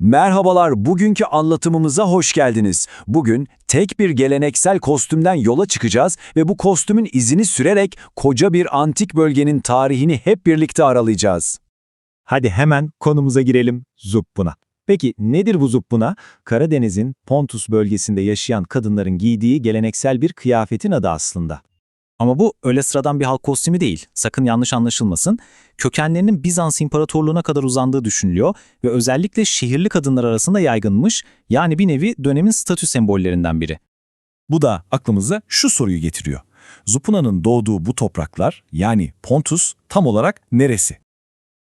Merhabalar, bugünkü anlatımımıza hoş geldiniz. Bugün tek bir geleneksel kostümden yola çıkacağız ve bu kostümün izini sürerek koca bir antik bölgenin tarihini hep birlikte aralayacağız. Hadi hemen konumuza girelim, zuppuna. Peki nedir bu zuppuna? Karadeniz'in Pontus bölgesinde yaşayan kadınların giydiği geleneksel bir kıyafetin adı aslında. Ama bu öyle sıradan bir halk kostümü değil. Sakın yanlış anlaşılmasın. Kökenlerinin Bizans İmparatorluğu'na kadar uzandığı düşünülüyor ve özellikle şehirli kadınlar arasında yaygınmış. Yani bir nevi dönemin statü sembollerinden biri. Bu da aklımıza şu soruyu getiriyor. Zupuna'nın doğduğu bu topraklar yani Pontus tam olarak neresi?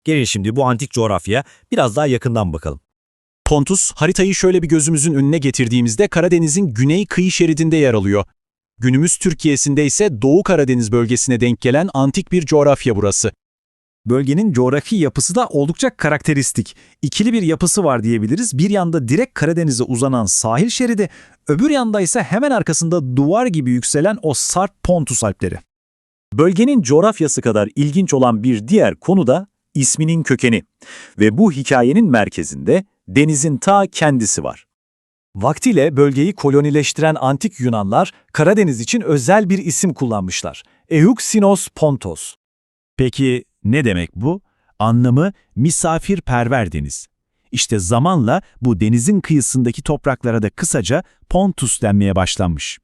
Gelin şimdi bu antik coğrafyaya biraz daha yakından bakalım. Pontus, haritayı şöyle bir gözümüzün önüne getirdiğimizde Karadeniz'in güney kıyı şeridinde yer alıyor. Günümüz Türkiye'sinde ise Doğu Karadeniz bölgesine denk gelen antik bir coğrafya burası. Bölgenin coğrafi yapısı da oldukça karakteristik. İkili bir yapısı var diyebiliriz. Bir yanda direkt Karadeniz'e uzanan sahil şeridi, öbür yanda ise hemen arkasında duvar gibi yükselen o Sarp Pontus Alpleri. Bölgenin coğrafyası kadar ilginç olan bir diğer konu da isminin kökeni. Ve bu hikayenin merkezinde denizin ta kendisi var. Vaktiyle bölgeyi kolonileştiren antik Yunanlar Karadeniz için özel bir isim kullanmışlar. Euxinos Pontos. Peki ne demek bu? Anlamı misafirperver deniz. İşte zamanla bu denizin kıyısındaki topraklara da kısaca Pontus denmeye başlanmış.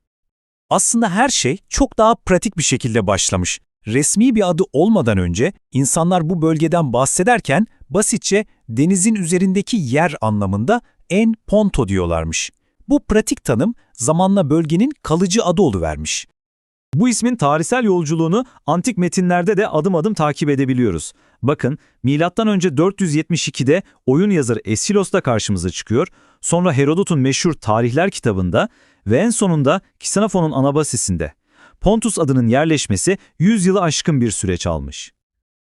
Aslında her şey çok daha pratik bir şekilde başlamış. Resmi bir adı olmadan önce insanlar bu bölgeden bahsederken basitçe denizin üzerindeki yer anlamında en ponto diyorlarmış. Bu pratik tanım zamanla bölgenin kalıcı adı oluvermiş. Bu ismin tarihsel yolculuğunu antik metinlerde de adım adım takip edebiliyoruz. Bakın, önce 472'de oyun yazarı Esilos da karşımıza çıkıyor. Sonra Herodot'un meşhur Tarihler kitabında ve en sonunda Ksenofos'un Anabasis'inde. Pontus adının yerleşmesi 100 yılı aşkın bir süreç almış.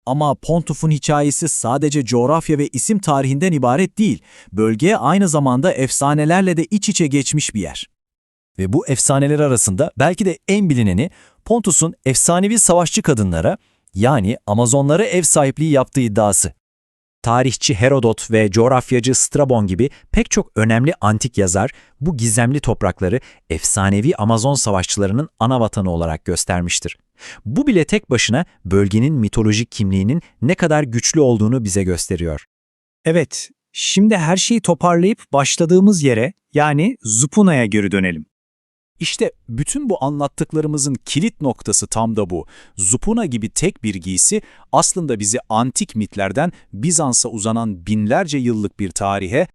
Ama Pontus'un hikayesi sadece coğrafya ve isim tarihinden ibaret değil. Bölge aynı zamanda efsanelerle de iç içe geçmiş bir yer. Ve bu efsaneler arasında belki de en bilineni Pontus'un efsanevi savaşçı kadınlara yani Amazonlara ev sahipliği yaptığı iddiası. Tarihçi Herodot ve coğrafyacı Strabon gibi pek çok önemli antik yazar bu gizemli toprakları efsanevi Amazon savaşçılarının ana vatanı olarak göstermiştir. Bu bile tek başına bölgenin mitolojik kimliğinin ne kadar güçlü olduğunu bize gösteriyor. Evet, şimdi her şeyi toparlayıp başladığımız yere yani Zupuna'ya geri dönelim. İşte bütün bu anlattıklarımızın kilit noktası tam da bu. Zupuna gibi tek bir giysi aslında bizi antik mitlerden Bizans'a uzanan binlerce yıllık bir tarihe